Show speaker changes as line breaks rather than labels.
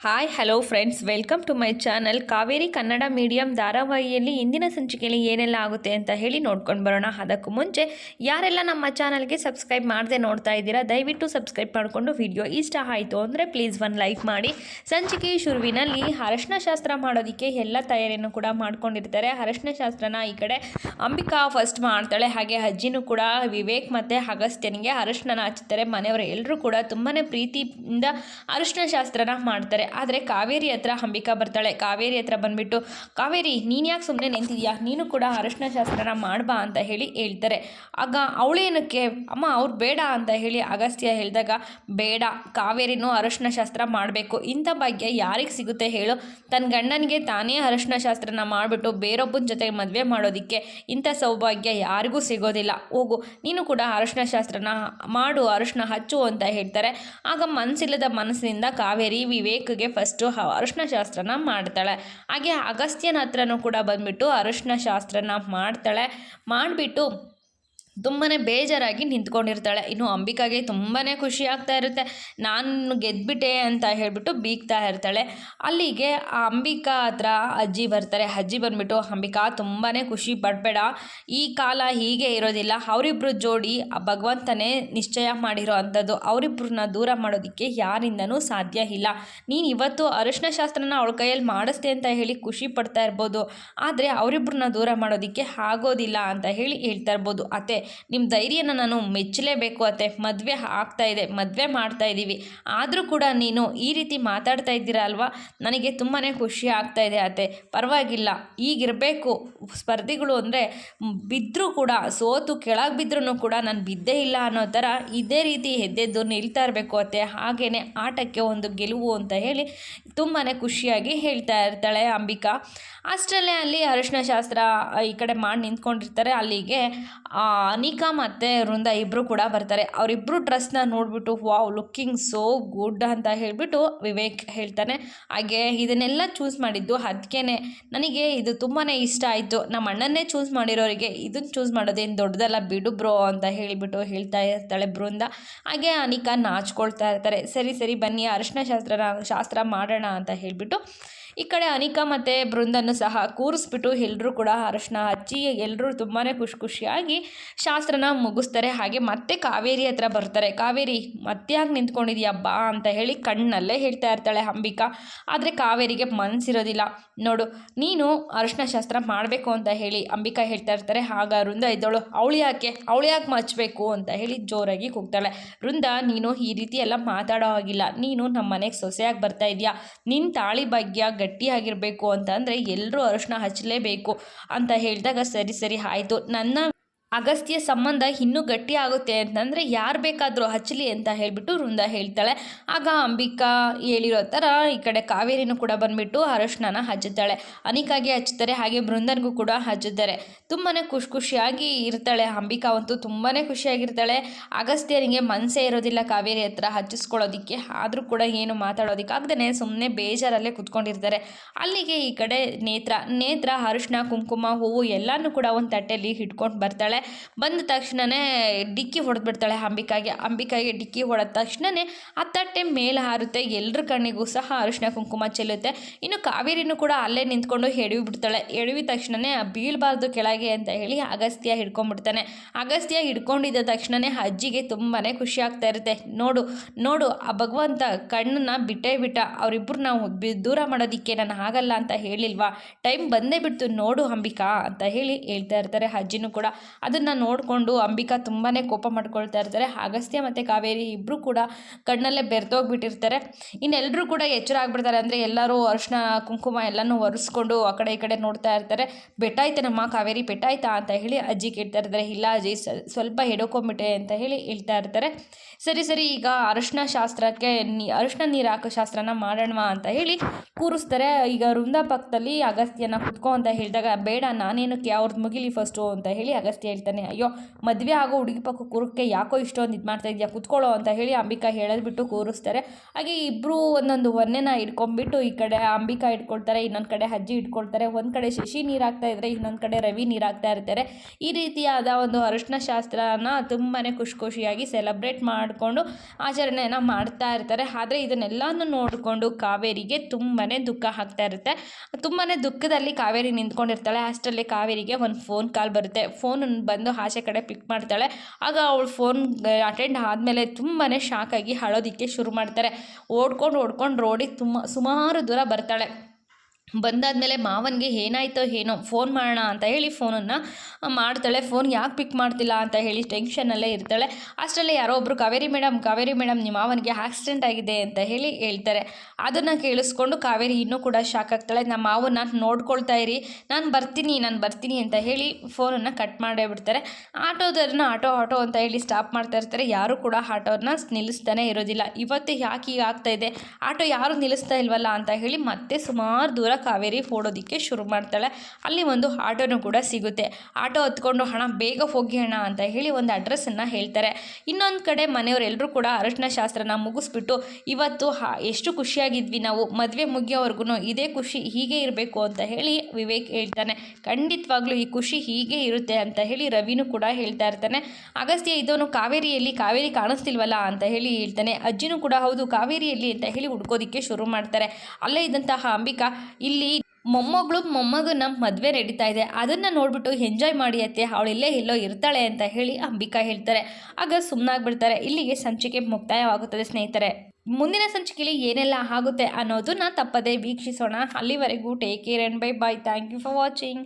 Hi hello friends welcome to my channel Kaveri Kannada medium ಧಾರಾವಾಹಿಯಲ್ಲಿ ಇಂದಿನ ಸಂಚಿಕೆಯಲ್ಲಿ ಏನೆಲ್ಲ ಆಗುತ್ತೆ ಅಂತ ಹೇಳಿ ನೋಡ್ಕೊಂಡು ಬರೋಣ ಅದಕ್ಕೂ ಮುಂಚೆ ಯಾರೆಲ್ಲ ನಮ್ಮ ಚಾನಲ್ಗೆ ಸಬ್ಸ್ಕ್ರೈಬ್ ಮಾಡದೆ ನೋಡ್ತಾ ಇದ್ದೀರಾ ದಯವಿಟ್ಟು ಸಬ್ಸ್ಕ್ರೈಬ್ ಮಾಡಿಕೊಂಡು ವಿಡಿಯೋ ಇಷ್ಟ ಆಯಿತು ಅಂದರೆ ಪ್ಲೀಸ್ ಒಂದು ಲೈಕ್ ಮಾಡಿ ಸಂಚಿಕೆ ಶುರುವಿನಲ್ಲಿ ಅರಶಿನ ಶಾಸ್ತ್ರ ಮಾಡೋದಕ್ಕೆ ಎಲ್ಲ ತಯಾರಿಯನ್ನು ಕೂಡ ಮಾಡ್ಕೊಂಡಿರ್ತಾರೆ ಅರಶಿನ ಶಾಸ್ತ್ರನ ಈ ಕಡೆ ಅಂಬಿಕಾ ಫಸ್ಟ್ ಮಾಡ್ತಾಳೆ ಹಾಗೆ ಅಜ್ಜಿನೂ ಕೂಡ ವಿವೇಕ್ ಮತ್ತು ಅಗಸ್ತ್ಯನಿಗೆ ಅರಶಿನ ಹಚ್ಚುತ್ತಾರೆ ಮನೆಯವರು ಎಲ್ಲರೂ ಕೂಡ ತುಂಬಾ ಪ್ರೀತಿಯಿಂದ ಅರಶಿನ ಶಾಸ್ತ್ರನ ಮಾಡ್ತಾರೆ ಆದರೆ ಕಾವೇರಿ ಹತ್ರ ಅಂಬಿಕಾ ಬರ್ತಾಳೆ. ಕಾವೇರಿ ಹತ್ರ ಬಂದ್ಬಿಟ್ಟು, ಕಾವೇರಿ, ನೀನು ಯಾಕೆ ಸುಮ್ಮನೆ ನಿಂತಿದ್ಯಾ? ನೀನು ಕೂಡ ಅರಶಿನ ಶಾಸ್ತ್ರನ ಮಾಡ್ಬಾ ಅಂತ ಹೇಳಿ ಹೇಳ್ತಾರೆ. ಆಗ ಅವಳೇನಕ್ಕೆ ಅಮ್ಮ, ಅವ್ರು ಬೇಡ ಅಂತ ಹೇಳಿ ಅಗಸ್ತ್ಯ ಹೇಳಿದಾಗ, ಬೇಡ, ಕಾವೇರಿನೂ ಅರಶಿನ ಶಾಸ್ತ್ರ ಮಾಡಬೇಕು. ಇಂಥ ಭಾಗ್ಯ ಯಾರಿಗೆ ಸಿಗುತ್ತೆ ಹೇಳು. ತನ್ನ ಗಂಡನಿಗೆ ತಾನೇ ಅರಶಿನ ಶಾಸ್ತ್ರನ ಮಾಡಿಬಿಟ್ಟು ಬೇರೊಬ್ಬನ ಜೊತೆ ಮದುವೆ ಮಾಡೋದಕ್ಕೆ ಇಂಥ ಸೌಭಾಗ್ಯ ಯಾರಿಗೂ ಸಿಗೋದಿಲ್ಲ. ಹೋಗು, ನೀನು ಕೂಡ ಅರಶಿನ ಶಾಸ್ತ್ರನ ಮಾಡು, ಅರಶಿನ ಹಚ್ಚು ಅಂತ ಹೇಳ್ತಾರೆ. ಆಗ ಮನಸ್ಸಿಲ್ಲದ ಮನಸ್ಸಿನಿಂದ ಕಾವೇರಿ ವಿವೇಕ್ಗೆ ಫಸ್ಟು ಅರಶಿನ ಶಾಸ್ತ್ರನ ಮಾಡ್ತಾಳೆ. ಹಾಗೆ ಅಗಸ್ತ್ಯನ ಹತ್ರನೂ ಕೂಡ ಬಂದ್ಬಿಟ್ಟು ಅರಶಿನ ಶಾಸ್ತ್ರನ ಮಾಡ್ತಾಳೆ. ಮಾಡಿಬಿಟ್ಟು ತುಂಬಾ ಬೇಜಾರಾಗಿ ನಿಂತ್ಕೊಂಡಿರ್ತಾಳೆ. ಇನ್ನು ಅಂಬಿಕಾಗೆ ತುಂಬಾ ಖುಷಿ ಆಗ್ತಾ ಇರುತ್ತೆ. ನಾನು ಗೆದ್ಬಿಟ್ಟೆ ಅಂತ ಹೇಳಿಬಿಟ್ಟು ಬೀಗ್ತಾ ಇರ್ತಾಳೆ. ಅಲ್ಲಿಗೆ ಆ ಅಂಬಿಕಾ ಹತ್ರ ಅಜ್ಜಿ ಬರ್ತಾರೆ. ಅಜ್ಜಿ ಬಂದ್ಬಿಟ್ಟು, ಅಂಬಿಕಾ ತುಂಬಾ ಖುಷಿ ಪಡಬೇಡ. ಈ ಕಾಲ ಹೀಗೆ ಇರೋದಿಲ್ಲ. ಅವರಿಬ್ಬರು ಜೋಡಿ ಭಗವಂತನೇ ನಿಶ್ಚಯ ಮಾಡಿರೋ ಅಂಥದ್ದು. ಅವರಿಬ್ಬರನ್ನ ದೂರ ಮಾಡೋದಕ್ಕೆ ಯಾರಿಂದನೂ ಸಾಧ್ಯ ಇಲ್ಲ. ನೀನು ಇವತ್ತು ಅರಿಶಿನ ಶಾಸ್ತ್ರನ ಅವಳ ಕೈಯಲ್ಲಿ ಮಾಡಿಸ್ತೆ ಅಂತ ಹೇಳಿ ಖುಷಿ ಪಡ್ತಾ ಇರ್ಬೋದು. ಆದರೆ ಅವರಿಬ್ಬರನ್ನ ದೂರ ಮಾಡೋದಕ್ಕೆ ಆಗೋದಿಲ್ಲ ಅಂತ ಹೇಳಿ ಹೇಳ್ತಾ ಇರ್ಬೋದು. ಅತ್ತೆ ನಿಮ್ಮ ಧೈರ್ಯನ ನಾನು ಮೆಚ್ಚಲೇಬೇಕು ಅತ್ತೆ. ಮದುವೆ ಆಗ್ತಾ ಇದೆ, ಮದುವೆ ಮಾಡ್ತಾ ಇದ್ದೀವಿ ಆದರೂ ಕೂಡ ನೀನು ಈ ರೀತಿ ಮಾತಾಡ್ತಾ ಇದ್ದೀರಾ ಅಲ್ವಾ? ನನಗೆ ತುಂಬಾ ಖುಷಿ ಆಗ್ತಾ ಇದೆ ಅತ್ತೆ. ಪರವಾಗಿಲ್ಲ, ಈಗಿರಬೇಕು. ಸ್ಪರ್ಧಿಗಳು ಅಂದರೆ ಬಿದ್ದರೂ ಕೂಡ, ಸೋತು ಕೆಳಗೆ ಬಿದ್ದರೂ ಕೂಡ ನಾನು ಬಿದ್ದೇ ಇಲ್ಲ ಅನ್ನೋ ಥರ ಇದೇ ರೀತಿ ಎದ್ದೆದ್ದು ನಿಲ್ತಾ ಇರಬೇಕು ಅತ್ತೆ. ಹಾಗೆಯೇ ಆಟಕ್ಕೆ ಒಂದು ಗೆಲುವು ಅಂತ ಹೇಳಿ ತುಂಬಾ ಖುಷಿಯಾಗಿ ಹೇಳ್ತಾ ಇರ್ತಾಳೆ ಅಂಬಿಕಾ. ಅಷ್ಟರಲ್ಲೇ ಅಲ್ಲಿ ಅರಿಶಿನ ಶಾಸ್ತ್ರ ಈ ಕಡೆ ಮಾಡಿ ನಿಂತ್ಕೊಂಡಿರ್ತಾರೆ. ಅಲ್ಲಿಗೆ ಅನಿಕಾ ಮತ್ತು ವೃಂದ ಇಬ್ಬರು ಕೂಡ ಬರ್ತಾರೆ. ಅವರಿಬ್ಬರು ಡ್ರೆಸ್ನ ನೋಡಿಬಿಟ್ಟು, ವಾವ್ ಲುಕ್ಕಿಂಗ್ ಸೋ ಗುಡ್ ಅಂತ ಹೇಳಿಬಿಟ್ಟು ವಿವೇಕ್ ಹೇಳ್ತಾನೆ. ಹಾಗೆ ಇದನ್ನೆಲ್ಲ ಚೂಸ್ ಮಾಡಿದ್ದು ಅದಕ್ಕೇ ನನಗೆ ಇದು ತುಂಬಾ ಇಷ್ಟ ಆಯಿತು. ನಮ್ಮ ಅಣ್ಣನ್ನೇ ಚೂಸ್ ಮಾಡಿರೋರಿಗೆ ಇದನ್ನು ಚೂಸ್ ಮಾಡೋದೇನು ದೊಡ್ಡದಲ್ಲ, ಬಿಡು ಬ್ರೋ ಅಂತ ಹೇಳಿಬಿಟ್ಟು ಹೇಳ್ತಾ ಇರ್ತಾಳೆ ಬೃಂದ ಹಾಗೆ ಅನಿಕಾ ನಾಚ್ಕೊಳ್ತಾ ಇರ್ತಾರೆ. ಸರಿ ಸರಿ, ಬನ್ನಿ, ಅರಿಶಿನ ಶಾಸ್ತ್ರನ ಶಾಸ್ತ್ರ ಮಾಡೋಣ ಅಂತ ಹೇಳಿಬಿಟ್ಟು ಈ ಕಡೆ ಅನಿಕಾ ಮತ್ತು ಬೃಂದನ್ನು ಸಹ ಕೂರಿಸ್ಬಿಟ್ಟು ಎಲ್ಲರೂ ಕೂಡ ಅರಶಿನ ಹಚ್ಚಿ ಎಲ್ಲರೂ ತುಂಬಾ ಖುಷಿ ಖುಷಿಯಾಗಿ ಶಾಸ್ತ್ರನ ಮುಗಿಸ್ತಾರೆ. ಹಾಗೆ ಮತ್ತೆ ಕಾವೇರಿ ಹತ್ರ ಬರ್ತಾರೆ. ಕಾವೇರಿ ಮತ್ತೆ ಯಾಕೆ ಬಾ ಅಂತ ಹೇಳಿ ಕಣ್ಣಲ್ಲೇ ಹೇಳ್ತಾ ಇರ್ತಾಳೆ ಅಂಬಿಕಾ. ಆದರೆ ಕಾವೇರಿಗೆ ಮನಸ್ಸಿರೋದಿಲ್ಲ ನೋಡು, ನೀನು ಅರಶಿನ ಶಾಸ್ತ್ರ ಮಾಡಬೇಕು ಅಂತ ಹೇಳಿ ಅಂಬಿಕಾ ಹೇಳ್ತಾ ಇರ್ತಾರೆ. ಆಗ ವೃಂದ ಇದ್ದವಳು ಅವಳು ಯಾಕೆ? ಅವಳು ಯಾಕೆ ಮಚ್ಚಬೇಕು? ಅಂತ ಹೇಳಿ ಜೋರಾಗಿ ಕೂಗ್ತಾಳೆ. ವೃಂದ, ನೀನು ಈ ರೀತಿ ಎಲ್ಲ ಮಾತಾಡೋ ಹಾಗಿಲ್ಲ. ನೀನು ನಮ್ಮ ಮನೆಗೆ ಸೊಸೆಯಾಗಿ ಬರ್ತಾ ಇದೆಯಾ. ನಿನ್ನ ತಾಳಿ ಭಾಗ್ಯ ಗಟ್ಟಿಯಾಗಿರಬೇಕು ಅಂತ ಅಂದರೆ ಎಲ್ಲರೂ ಅರಿಶಿನ ಹಚ್ಚಲೇಬೇಕು ಅಂತ ಹೇಳಿದಾಗ ಸರಿ ಸರಿ ಆಯಿತು. ನನ್ನ ಅಗಸ್ತ್ಯ ಸಂಬಂಧ ಇನ್ನೂ ಗಟ್ಟಿ ಆಗುತ್ತೆ ಅಂತಂದರೆ ಯಾರು ಬೇಕಾದರೂ ಹಚ್ಚಲಿ ಅಂತ ಹೇಳಿಬಿಟ್ಟು ವೃಂದ ಹೇಳ್ತಾಳೆ. ಆಗ ಅಂಬಿಕಾ ಹೇಳಿರೋ ಥರ ಈ ಕಡೆ ಕಾವೇರಿನೂ ಕೂಡ ಬಂದುಬಿಟ್ಟು ಅರಶಿನ ಹಚ್ಚುತ್ತಾಳೆ. ಅನಿಕಾಗೆ ಹಚ್ಚುತ್ತಾರೆ, ಹಾಗೆ ಬೃಂದನ್ಗೂ ಕೂಡ ಹಚ್ಚುತ್ತಾರೆ. ತುಂಬಾ ಖುಷಿ ಖುಷಿಯಾಗಿ ಇರ್ತಾಳೆ ಅಂಬಿಕಾ ಅಂತೂ ತುಂಬಾ ಖುಷಿಯಾಗಿರ್ತಾಳೆ. ಅಗಸ್ತ್ಯನಿಗೆ ಮನಸ್ಸೇ ಇರೋದಿಲ್ಲ ಕಾವೇರಿ ಹತ್ರ ಹಚ್ಚಿಸ್ಕೊಳ್ಳೋದಕ್ಕೆ. ಆದರೂ ಕೂಡ ಏನು ಮಾತಾಡೋದಕ್ಕಾಗ್ದೇ ಸುಮ್ಮನೆ ಬೇಜಾರಲ್ಲೇ ಕುತ್ಕೊಂಡಿರ್ತಾರೆ. ಅಲ್ಲಿಗೆ ಈ ಕಡೆ ನೇತ್ರ ನೇತ್ರ ಅರಿಶಿನ ಕುಂಕುಮ, ಹೂವು ಎಲ್ಲನೂ ಕೂಡ ಒಂದು ತಟ್ಟೆಯಲ್ಲಿ ಹಿಡ್ಕೊಂಡು ಬರ್ತಾಳೆ. ಬಂದ ತಕ್ಷಣವೇ ಡಿಕ್ಕಿ ಹೊಡೆದ್ಬಿಡ್ತಾಳೆ ಅಂಬಿಕಾಗೆ. ಅಂಬಿಕಾಗೆ ಡಿಕ್ಕಿ ಹೊಡೆದ ತಕ್ಷಣವೇ ಆ ತಟ್ಟೆ ಮೇಲೆ ಹಾರುತ್ತೆ. ಎಲ್ಲರ ಕಣ್ಣಿಗೂ ಸಹ ಅರಿಶಿನ ಕುಂಕುಮ ಚೆಲ್ಲುತ್ತೆ. ಇನ್ನು ಕಾವೇರಿನೂ ಕೂಡ ಅಲ್ಲೇ ನಿಂತ್ಕೊಂಡು ಎಡವಿ ಬಿಡ್ತಾಳೆ. ಎಡವಿದ ತಕ್ಷಣವೇ ಬೀಳಬಾರ್ದು ಕೆಳಗೆ ಅಂತ ಹೇಳಿ ಅಗಸ್ತ್ಯ ಹಿಡ್ಕೊಂಡ್ಬಿಡ್ತಾನೆ. ಅಗಸ್ತ್ಯ ಹಿಡ್ಕೊಂಡಿದ್ದ ತಕ್ಷಣವೇ ಅಜ್ಜಿಗೆ ತುಂಬಾ ಖುಷಿ ಆಗ್ತಾ ಇರುತ್ತೆ. ನೋಡು ನೋಡು, ಆ ಭಗವಂತ ಕಣ್ಣನ್ನ ಬಿಟ್ಟೇ ಬಿಟ್ಟ. ನಾವು ದೂರ ಮಾಡೋದಿಕ್ಕೆ ನಾನು ಆಗಲ್ಲ ಅಂತ ಹೇಳಿಲ್ವಾ? ಟೈಮ್ ಬಂದೇ ಬಿಡ್ತು. ನೋಡು ಅಂಬಿಕಾ ಅಂತ ಹೇಳಿ ಹೇಳ್ತಾ ಇರ್ತಾರೆ ಅಜ್ಜಿನೂ ಕೂಡ. ಅದನ್ನು ನೋಡಿಕೊಂಡು ಅಂಬಿಕಾ ತುಂಬಾ ಕೋಪ ಮಾಡ್ಕೊಳ್ತಾ ಇರ್ತಾರೆ. ಅಗಸ್ತ್ಯ ಮತ್ತು ಕಾವೇರಿ ಇಬ್ಬರು ಕೂಡ ಕಣ್ಣಲ್ಲೇ ಬೆರೆತೋಗ್ಬಿಟ್ಟಿರ್ತಾರೆ ಇನ್ನೆಲ್ಲರೂ ಕೂಡ ಎಚ್ಚರ ಆಗ್ಬಿಡ್ತಾರೆ. ಅಂದರೆ ಎಲ್ಲರೂ ಅರಿಶಿನ, ಕುಂಕುಮ ಎಲ್ಲನೂ ಒರೆಸ್ಕೊಂಡು ಆ ಕಡೆ ಈ ಕಡೆ ನೋಡ್ತಾ ಇರ್ತಾರೆ. ಬೆಟ್ಟಾಯ್ತೇನಮ್ಮ ಕಾವೇರಿ, ಬೆಟ್ಟಾಯ್ತಾ ಅಂತ ಹೇಳಿ ಅಜ್ಜಿ ಕೇಳ್ತಾ ಇರ್ತಾರೆ. ಇಲ್ಲ ಅಜ್ಜಿ ಸ್ವಲ್ಪ ಎಡ್ಕೊಂಬಿಟ್ಟೆ ಅಂತ ಹೇಳಿ ಹೇಳ್ತಾ ಇರ್ತಾರೆ. ಸರಿ ಸರಿ, ಈಗ ಅರಿಶಿನ ಶಾಸ್ತ್ರಕ್ಕೆ ನೀ, ಅರಿಶಿನ ನೀರು ಶಾಸ್ತ್ರನ ಮಾಡೋಣ ಅಂತ ಹೇಳಿ ಕೂರಿಸ್ತಾರೆ. ಈಗ ವೃಂದ ಪಕ್ಕದಲ್ಲಿ ಅಗಸ್ತ್ಯನ ಕುತ್ಕೋ ಅಂತ ಹೇಳಿದಾಗ, ಬೇಡ, ನಾನೇನಕ್ಕೆ ಅವ್ರದ್ದು ಮುಗಿಲಿ ಫಸ್ಟು ಅಂತ ಹೇಳಿ ಅಗಸ್ತ್ಯ ಹೇಳ್ತಾನೆ, ಅಯ್ಯೋ, ಮದುವೆ ಆಗೋ ಹುಡುಗಿ ಪಕ್ಕ ಕೂರಕ್ಕೆ ಯಾಕೋ ಇಷ್ಟೊಂದು ಇದು ಮಾಡ್ತಾ ಇದೆಯಾ? ಕುತ್ಕೊಳ್ಳೋ ಅಂತ ಹೇಳಿ ಅಂಬಿಕಾ ಹೇಳೋದ್ಬಿಟ್ಟು ಕೂರಿಸ್ತಾರೆ. ಹಾಗೆ ಇಬ್ಬರು ಒಂದೊಂದು ಒನ್ನೆನ ಇಟ್ಕೊಂಡ್ಬಿಟ್ಟು ಈ ಕಡೆ ಅಂಬಿಕಾ ಇಟ್ಕೊಳ್ತಾರೆ ಇನ್ನೊಂದು ಕಡೆ ಅಜ್ಜಿ ಇಟ್ಕೊಳ್ತಾರೆ ಒಂದು ಕಡೆ ಶಶಿ ನೀರು ಹಾಕ್ತಾ ಇದ್ರೆ ಇನ್ನೊಂದು ಕಡೆ ರವಿ ನೀರು ಹಾಕ್ತಾ ಇರ್ತಾರೆ. ಈ ರೀತಿಯಾದ ಒಂದು ಅರಿಶಿನ ಶಾಸ್ತ್ರನ ತುಂಬಾ ಖುಷಿ ಖುಷಿಯಾಗಿ ಸೆಲೆಬ್ರೇಟ್ ಮಾಡಿಕೊಂಡು ಆಚರಣೆಯನ್ನು ಮಾಡ್ತಾ ಇರ್ತಾರೆ. ಆದರೆ ಇದನ್ನೆಲ್ಲನೂ ನೋಡಿಕೊಂಡು ಕಾವೇರಿಗೆ ತುಂಬಾ ದುಃಖ ಆಗ್ತಾ ಇರುತ್ತೆ. ತುಂಬಾ ದುಃಖದಲ್ಲಿ ಕಾವೇರಿ ನಿಂತ್ಕೊಂಡಿರ್ತಾಳೆ. ಅಷ್ಟರಲ್ಲಿ ಕಾವೇರಿಗೆ ಒಂದು ಫೋನ್ ಕಾಲ್ ಬರುತ್ತೆ. ಫೋನ್ ಬಂದು ಆಚೆ ಕಡೆ ಪಿಕ್ ಮಾಡ್ತಾಳೆ. ಆಗ ಅವಳು ಫೋನ್ ಅಟೆಂಡ್ ಆದಮೇಲೆ ತುಂಬಾ ಶಾಕ್ ಆಗಿ ಅಳೋದಕ್ಕೆ ಶುರು ಮಾಡ್ತಾರೆ. ಓಡ್ಕೊಂಡು ಓಡ್ಕೊಂಡು ರೋಡಿಗೆ ತುಂಬ, ಸುಮಾರು ದೂರ ಬರ್ತಾಳೆ. ಬಂದಾದಮೇಲೆ ಮಾವನಿಗೆ ಏನಾಯ್ತೋ ಏನೋ, ಫೋನ್ ಮಾಡೋಣ ಅಂತ ಹೇಳಿ ಫೋನನ್ನು ಮಾಡ್ತಾಳೆ. ಫೋನ್ ಯಾಕೆ ಪಿಕ್ ಮಾಡ್ತಿಲ್ಲ ಅಂತ ಹೇಳಿ ಟೆನ್ಷನಲ್ಲೇ ಇರ್ತಾಳೆ. ಅಷ್ಟರಲ್ಲಿ ಯಾರೋ ಒಬ್ಬರು ಕಾವೇರಿ ಮೇಡಮ್ ಕಾವೇರಿ ಮೇಡಮ್ ನಿಮ್ಮ ಮಾವನಿಗೆ ಆಕ್ಸಿಡೆಂಟ್ ಆಗಿದೆ ಅಂತ ಹೇಳಿ ಹೇಳ್ತಾರೆ. ಅದನ್ನು ಕೇಳಿಸ್ಕೊಂಡು ಕಾವೇರಿ ಇನ್ನೂ ಕೂಡ ಶಾಕ್ ಆಗ್ತಾಳೆ. ನಮ್ಮ ಮಾವನ್ನ ನೋಡ್ಕೊಳ್ತಾ ಇರಿ. ನಾನು ಬರ್ತೀನಿ ನಾನು ಬರ್ತೀನಿ ಅಂತ ಹೇಳಿ ಫೋನನ್ನು ಕಟ್ ಮಾಡೇ ಬಿಡ್ತಾರೆ. ಆಟೋದವ್ರನ್ನ ಆಟೋ ಆಟೋ ಅಂತ ಹೇಳಿ ಸ್ಟಾಪ್ ಮಾಡ್ತಾ ಇರ್ತಾರೆ. ಯಾರು ಕೂಡ ಆಟೋನ ನಿಲ್ಲಿಸ್ತಾನೆ ಇರೋದಿಲ್ಲ. ಇವತ್ತು ಯಾಕೆ ಈಗ ಆಗ್ತಾ ಇದೆ? ಆಟೋ ಯಾರು ನಿಲ್ಲಿಸ್ತಾ ಇಲ್ವಲ್ಲ ಅಂತ ಹೇಳಿ ಮತ್ತೆ ಸುಮಾರು ದೂರ ಕಾವೇರಿ ಓಡೋದಕ್ಕೆ ಶುರು ಮಾಡ್ತಾಳೆ. ಅಲ್ಲಿ ಒಂದು ಆಟೋನು ಕೂಡ ಸಿಗುತ್ತೆ. ಆಟೋ ಹತ್ಕೊಂಡು ಹಣ ಬೇಗ ಹೋಗಿ ಹಣ ಅಂತ ಹೇಳಿ ಒಂದು ಅಡ್ರೆಸ್ಸನ್ನು ಹೇಳ್ತಾರೆ. ಇನ್ನೊಂದು ಕಡೆ ಮನೆಯವರೆಲ್ಲರೂ ಕೂಡ ಅರಶಿನ ಶಾಸ್ತ್ರನ ಮುಗಿಸ್ಬಿಟ್ಟು ಇವತ್ತು ಎಷ್ಟು ಖುಷಿಯಾಗಿದ್ವಿ ನಾವು. ಮದುವೆ ಮುಗಿಯೋವರೆಗೂ ಇದೇ ಖುಷಿ ಹೀಗೆ ಇರಬೇಕು ಅಂತ ಹೇಳಿ ವಿವೇಕ್ ಹೇಳ್ತಾನೆ. ಖಂಡಿತವಾಗ್ಲೂ ಈ ಖುಷಿ ಹೀಗೆ ಇರುತ್ತೆ ಅಂತ ಹೇಳಿ ರವಿನೂ ಕೂಡ ಹೇಳ್ತಾ ಇರ್ತಾನೆ. ಅಗಸ್ತ್ಯ ಇದನ್ನು ಕಾವೇರಿಯಲ್ಲಿ ಕಾವೇರಿ ಕಾಣಿಸ್ತಿಲ್ವಲ್ಲ ಅಂತ ಹೇಳಿ ಹೇಳ್ತಾನೆ. ಅಜ್ಜಿನೂ ಕೂಡ ಹೌದು, ಕಾವೇರಿಯಲ್ಲಿ ಅಂತ ಹೇಳಿ ಹುಡ್ಕೋದಿಕ್ಕೆ ಶುರು ಮಾಡ್ತಾರೆ. ಅಲ್ಲೇ ಇದ್ದಂತಹ ಅಂಬಿಕಾ ಇಲ್ಲಿ ಮೊಮ್ಮಗಳು ನಮ್ಮ ಮದುವೆ ನಡೀತಾ ಇದೆ. ಅದನ್ನ ನೋಡ್ಬಿಟ್ಟು ಎಂಜಾಯ್ ಮಾಡಿ ಅತ್ತೆ ಅವಳಿಲ್ಲೇ ಎಲ್ಲೋ ಇರ್ತಾಳೆ ಅಂತ ಹೇಳಿ ಅಂಬಿಕಾ ಹೇಳ್ತಾರೆ. ಆಗ ಸುಮ್ಮನಾಗ್ಬಿಡ್ತಾರೆ ಇಲ್ಲಿಗೆ ಸಂಚಿಕೆ ಮುಕ್ತಾಯವಾಗುತ್ತದೆ ಸ್ನೇಹಿತರೆ. ಮುಂದಿನ ಸಂಚಿಕೆಯಲ್ಲಿ ಏನೆಲ್ಲ ಆಗುತ್ತೆ ಅನ್ನೋದನ್ನ ತಪ್ಪದೇ ವೀಕ್ಷಿಸೋಣ. ಅಲ್ಲಿವರೆಗೂ take care and bye bye thank you for watching